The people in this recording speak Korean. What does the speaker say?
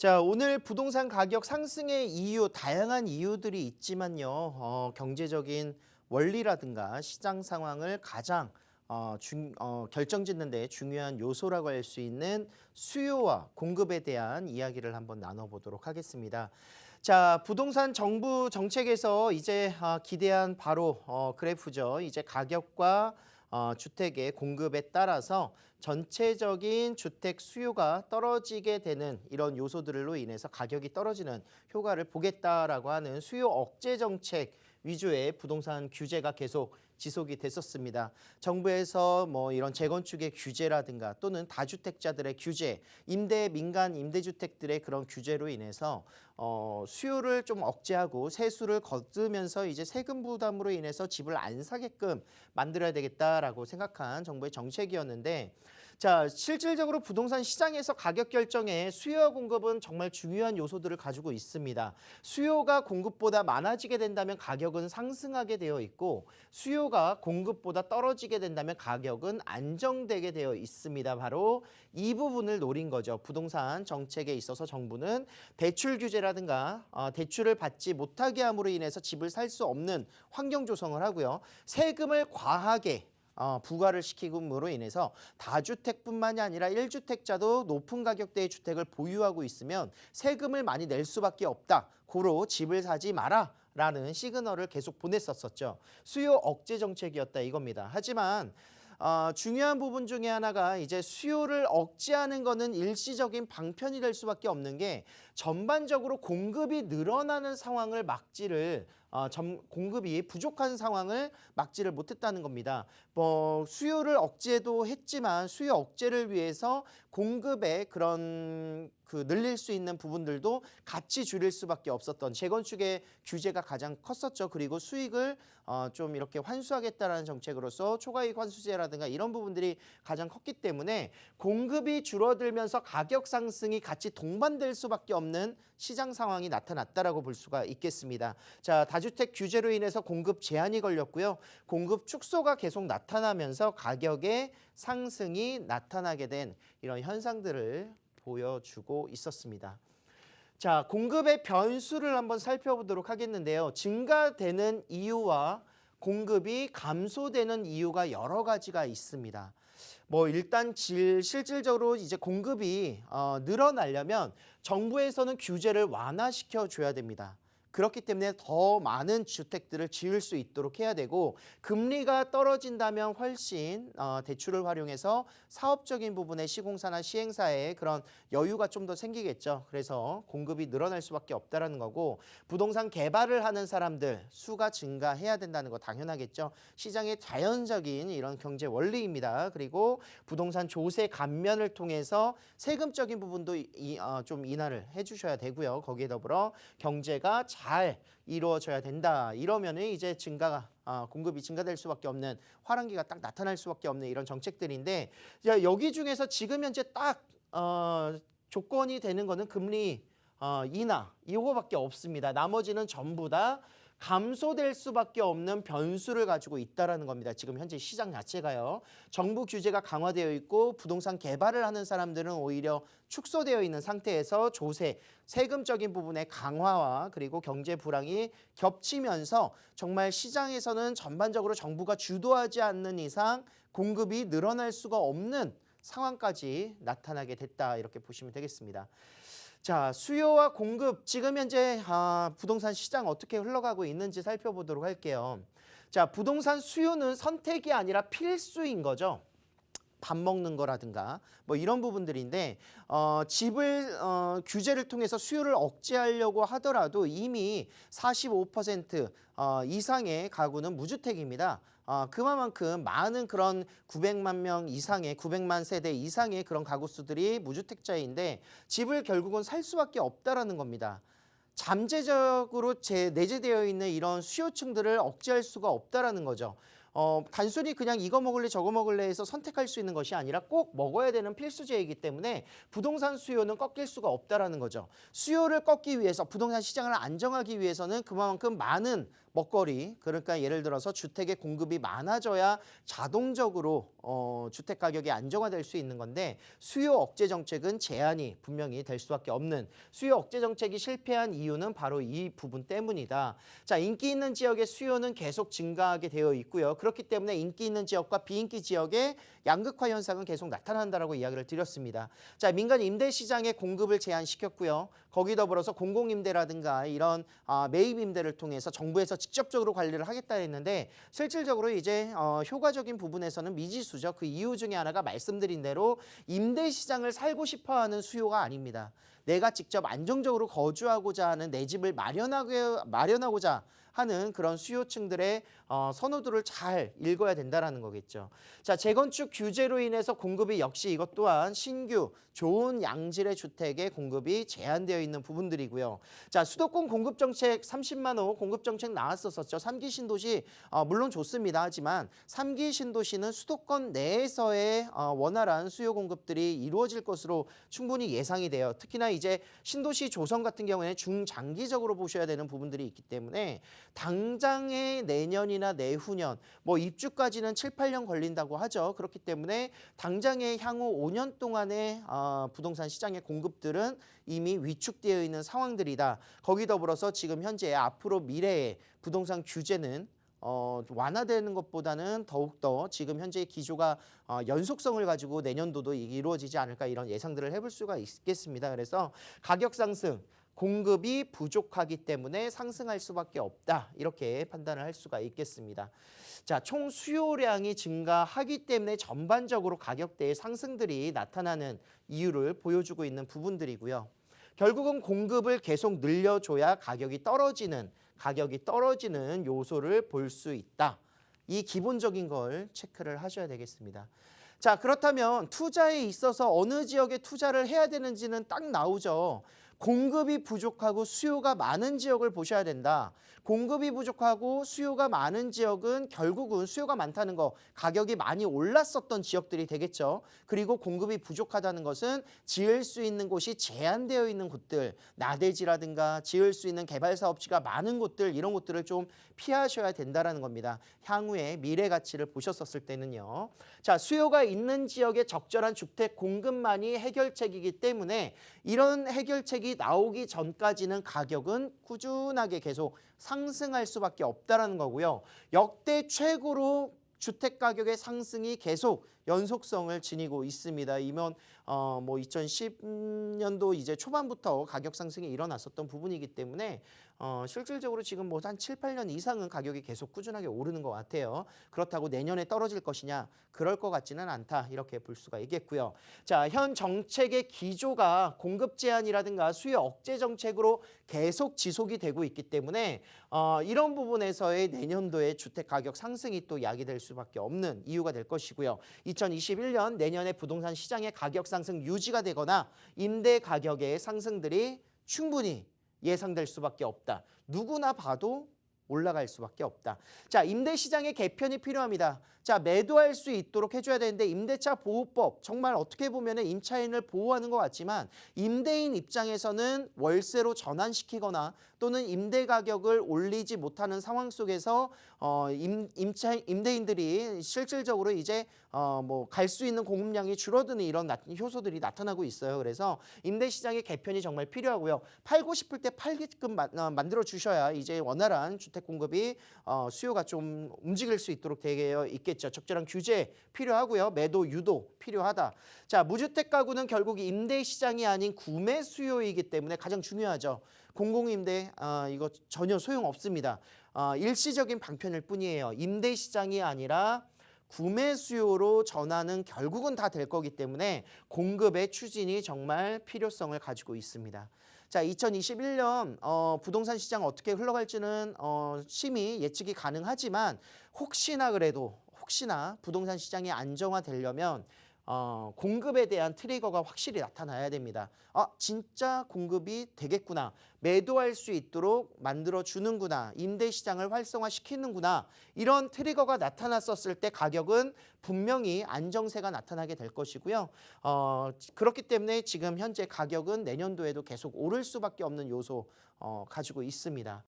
자, 오늘 부동산 가격 상승의 이유 다양한 이유들이 있지만요. 어, 경제적인 원리라든가 시장 상황을 가장 어, 중, 어, 결정짓는 데 중요한 요소라고 할 수 있는 수요와 공급에 대한 이야기를 한번 나눠보도록 하겠습니다. 자, 부동산 정부 정책에서 이제 아, 기대한 바로 어, 그래프죠. 이제 가격과 어, 주택의 공급에 따라서 전체적인 주택 수요가 떨어지게 되는 이런 요소들로 인해서 가격이 떨어지는 효과를 보겠다라고 하는 수요 억제 정책 위주의 부동산 규제가 계속 지속이 됐었습니다. 정부에서 뭐 이런 재건축의 규제라든가 또는 다주택자들의 규제, 임대 민간 임대주택들의 그런 규제로 인해서 어, 수요를 좀 억제하고 세수를 거두면서 이제 세금 부담으로 인해서 집을 안 사게끔 만들어야 되겠다라고 생각한 정부의 정책이었는데 자, 실질적으로 부동산 시장에서 가격 결정에 수요와 공급은 정말 중요한 요소들을 가지고 있습니다. 수요가 공급보다 많아지게 된다면 가격은 상승하게 되어 있고 수요가 공급보다 떨어지게 된다면 가격은 안정되게 되어 있습니다. 바로 이 부분을 노린 거죠. 부동산 정책에 있어서 정부는 대출 규제라 든가 어, 대출을 받지 못하게 함으로 인해서 집을 살 수 없는 환경 조성을 하고요. 세금을 과하게 어, 부과를 시키므로 인해서 다주택뿐만이 아니라 일주택자도 높은 가격대의 주택을 보유하고 있으면 세금을 많이 낼 수밖에 없다. 고로 집을 사지 마라. 라는 시그널을 계속 보냈었었죠. 수요 억제 정책이었다 이겁니다. 하지만 어, 중요한 부분 중에 하나가 이제 수요를 억제하는 거는 일시적인 방편이 될 수밖에 없는 게 전반적으로 공급이 늘어나는 상황을 막지를 어, 점, 공급이 부족한 상황을 막지를 못했다는 겁니다. 뭐 수요를 억제도 했지만 수요 억제를 위해서 공급의 그런 그 늘릴 수 있는 부분들도 같이 줄일 수밖에 없었던 재건축의 규제가 가장 컸었죠. 그리고 수익을 어, 좀 이렇게 환수하겠다라는 정책으로서 초과이익 환수제라든가 이런 부분들이 가장 컸기 때문에 공급이 줄어들면서 가격 상승이 같이 동반될 수밖에 없는 시장 상황이 나타났다라고 볼 수가 있겠습니다. 자, 다주택 규제로 인해서 공급 제한이 걸렸고요. 공급 축소가 계속 나타나면서 가격의 상승이 나타나게 된 이런 현상들을 보여주고 있었습니다. 자, 공급의 변수를 한번 살펴보도록 하겠는데요. 증가되는 이유와 공급이 감소되는 이유가 여러 가지가 있습니다. 뭐 일단 질, 실질적으로 이제 공급이 어, 늘어나려면 정부에서는 규제를 완화시켜 줘야 됩니다. 그렇기 때문에 더 많은 주택들을 지을 수 있도록 해야 되고 금리가 떨어진다면 훨씬 어, 대출을 활용해서 사업적인 부분의 시공사나 시행사에 그런 여유가 좀 더 생기겠죠. 그래서 공급이 늘어날 수밖에 없다라는 거고 부동산 개발을 하는 사람들 수가 증가해야 된다는 거 당연하겠죠. 시장의 자연적인 이런 경제 원리입니다. 그리고 부동산 조세 감면을 통해서 세금적인 부분도 어, 좀 인하를 해주셔야 되고요. 거기에 더불어 경제가 잘 이루어져야 된다. 이러면은 이제 증가가 아, 공급이 증가될 수밖에 없는 화랑기가 딱 나타날 수밖에 없는 이런 정책들인데 자, 여기 중에서 지금 현재 딱 어, 조건이 되는 거는 금리 어, 인하 이거밖에 없습니다. 나머지는 전부 다 감소될 수밖에 없는 변수를 가지고 있다라는 겁니다. 지금 현재 시장 자체가요. 정부 규제가 강화되어 있고 부동산 개발을 하는 사람들은 오히려 축소되어 있는 상태에서 조세, 세금적인 부분의 강화와 그리고 경제 불황이 겹치면서 정말 시장에서는 전반적으로 정부가 주도하지 않는 이상 공급이 늘어날 수가 없는 상황까지 나타나게 됐다 이렇게 보시면 되겠습니다. 자, 수요와 공급 지금 현재 아, 부동산 시장 어떻게 흘러가고 있는지 살펴보도록 할게요. 자, 부동산 수요는 선택이 아니라 필수인 거죠. 밥 먹는 거라든가 뭐 이런 부분들인데 어, 집을 어, 규제를 통해서 수요를 억제하려고 하더라도 이미 45% 어, 이상의 가구는 무주택입니다. 어, 그만큼 많은 그런 900만 명 이상의 900만 세대 이상의 그런 가구 수들이 무주택자인데 집을 결국은 살 수밖에 없다라는 겁니다. 잠재적으로 제 내재되어 있는 이런 수요층들을 억제할 수가 없다라는 거죠. 어, 단순히 그냥 이거 먹을래 저거 먹을래 해서 선택할 수 있는 것이 아니라 꼭 먹어야 되는 필수제이기 때문에 부동산 수요는 꺾일 수가 없다라는 거죠. 수요를 꺾기 위해서 부동산 시장을 안정하기 위해서는 그만큼 많은 먹거리 그러니까 예를 들어서 주택의 공급이 많아져야 자동적으로 어, 주택 가격이 안정화될 수 있는 건데 수요 억제 정책은 제한이 분명히 될 수밖에 없는 수요 억제 정책이 실패한 이유는 바로 이 부분 때문이다. 자 인기 있는 지역의 수요는 계속 증가하게 되어 있고요. 그렇기 때문에 인기 있는 지역과 비인기 지역의 양극화 현상은 계속 나타난다라고 이야기를 드렸습니다. 자 민간 임대 시장의 공급을 제한시켰고요. 거기 더불어서 공공 임대라든가 이런 아, 매입 임대를 통해서 정부에서 직접적으로 관리를 하겠다 했는데 실질적으로 이제 어, 효과적인 부분에서는 미지수죠. 그 이유 중에 하나가 말씀드린 대로 임대 시장을 살고 싶어하는 수요가 아닙니다. 내가 직접 안정적으로 거주하고자 하는 내 집을 마련하게 마련하고자 하는 그런 수요층들의 어, 선호도를 잘 읽어야 된다라는 거겠죠. 자, 재건축 규제로 인해서 공급이 역시 이것 또한 신규 좋은 양질의 주택의 공급이 제한되어 있는 부분들이고요. 자, 수도권 공급 정책 30만 호 공급 정책 나왔었었죠. 삼기 신도시 어, 물론 좋습니다. 하지만 삼기 신도시는 수도권 내에서의 어, 원활한 수요 공급들이 이루어질 것으로 충분히 예상이 돼요. 특히나 이제 신도시 조성 같은 경우에는 중장기적으로 보셔야 되는 부분들이 있기 때문에 당장의 내년이나 내후년 뭐 입주까지는 7, 8년 걸린다고 하죠. 그렇기 때문에 당장의 향후 5년 동안의 어, 부동산 시장의 공급들은 이미 위축되어 있는 상황들이다. 거기 더불어서 지금 현재 앞으로 미래의 부동산 규제는 어, 완화되는 것보다는 더욱더 지금 현재 기조가 어, 연속성을 가지고 내년도도 이- 이루어지지 않을까 이런 예상들을 해볼 수가 있겠습니다. 그래서 가격 상승, 공급이 부족하기 때문에 상승할 수밖에 없다. 이렇게 판단을 할 수가 있겠습니다. 자, 총 수요량이 증가하기 때문에 전반적으로 가격대의 상승들이 나타나는 이유를 보여주고 있는 부분들이고요. 결국은 공급을 계속 늘려줘야 가격이 떨어지는 가격이 떨어지는 요소를 볼 수 있다. 이 기본적인 걸 체크를 하셔야 되겠습니다. 자, 그렇다면 투자에 있어서 어느 지역에 투자를 해야 되는지는 딱 나오죠. 공급이 부족하고 수요가 많은 지역을 보셔야 된다. 공급이 부족하고 수요가 많은 지역은 결국은 수요가 많다는 거, 가격이 많이 올랐었던 지역들이 되겠죠. 그리고 공급이 부족하다는 것은 지을 수 있는 곳이 제한되어 있는 곳들, 나대지라든가 지을 수 있는 개발 사업지가 많은 곳들 이런 곳들을 좀 피하셔야 된다라는 겁니다. 향후에 미래 가치를 보셨었을 때는요. 자, 수요가 있는 지역에 적절한 주택 공급만이 해결책이기 때문에 이런 해결책이 나오기 전까지는 가격은 꾸준하게 계속 상승할 수밖에 없다라는 거고요. 역대 최고로 주택 가격의 상승이 계속 연속성을 지니고 있습니다. 이면 어, 뭐 2010년도 이제 초반부터 가격 상승이 일어났었던 부분이기 때문에 어, 실질적으로 지금 뭐 한 7, 8년 이상은 가격이 계속 꾸준하게 오르는 것 같아요. 그렇다고 내년에 떨어질 것이냐? 그럴 것 같지는 않다. 이렇게 볼 수가 있겠고요. 자, 현 정책의 기조가 공급 제한이라든가 수요 억제 정책으로 계속 지속이 되고 있기 때문에 어, 이런 부분에서의 내년도의 주택 가격 상승이 또 야기될 수밖에 없는 이유가 될 것이고요. 2021년 내년에 부동산 시장의 가격 상승 유지가 되거나 임대 가격의 상승들이 충분히 예상될 수밖에 없다. 누구나 봐도 올라갈 수밖에 없다. 자, 임대 시장의 개편이 필요합니다. 자, 매도할 수 있도록 해줘야 되는데 임대차 보호법 정말 어떻게 보면은 임차인을 보호하는 것 같지만 임대인 입장에서는 월세로 전환시키거나 또는 임대 가격을 올리지 못하는 상황 속에서 어, 임, 임차 임대인들이 실질적으로 이제 어, 뭐 갈 수 있는 공급량이 줄어드는 이런 나, 효소들이 나타나고 있어요. 그래서 임대 시장의 개편이 정말 필요하고요. 팔고 싶을 때 팔게끔 마- 어, 만들어 주셔야 이제 원활한 주택 공급이 어, 수요가 좀 움직일 수 있도록 되어 있겠죠. 적절한 규제 필요하고요. 매도 유도 필요하다. 자, 무주택 가구는 결국 임대 시장이 아닌 구매 수요이기 때문에 가장 중요하죠. 공공임대 아, 이거 전혀 소용 없습니다. 아, 일시적인 방편일 뿐이에요. 임대 시장이 아니라 구매 수요로 전환은 결국은 다 될 거기 때문에 공급의 추진이 정말 필요성을 가지고 있습니다. 자, 2021년 어, 부동산 시장 어떻게 흘러갈지는 어, 심히 예측이 가능하지만 혹시나 그래도 혹시나 부동산 시장이 안정화되려면 어, 공급에 대한 트리거가 확실히 나타나야 됩니다. 아, 진짜 공급이 되겠구나. 매도할 수 있도록 만들어 주는구나. 임대 시장을 활성화시키는구나. 이런 트리거가 나타났었을 때 가격은 분명히 안정세가 나타나게 될 것이고요. 어, 그렇기 때문에 지금 현재 가격은 내년도에도 계속 오를 수밖에 없는 요소 어, 가지고 있습니다.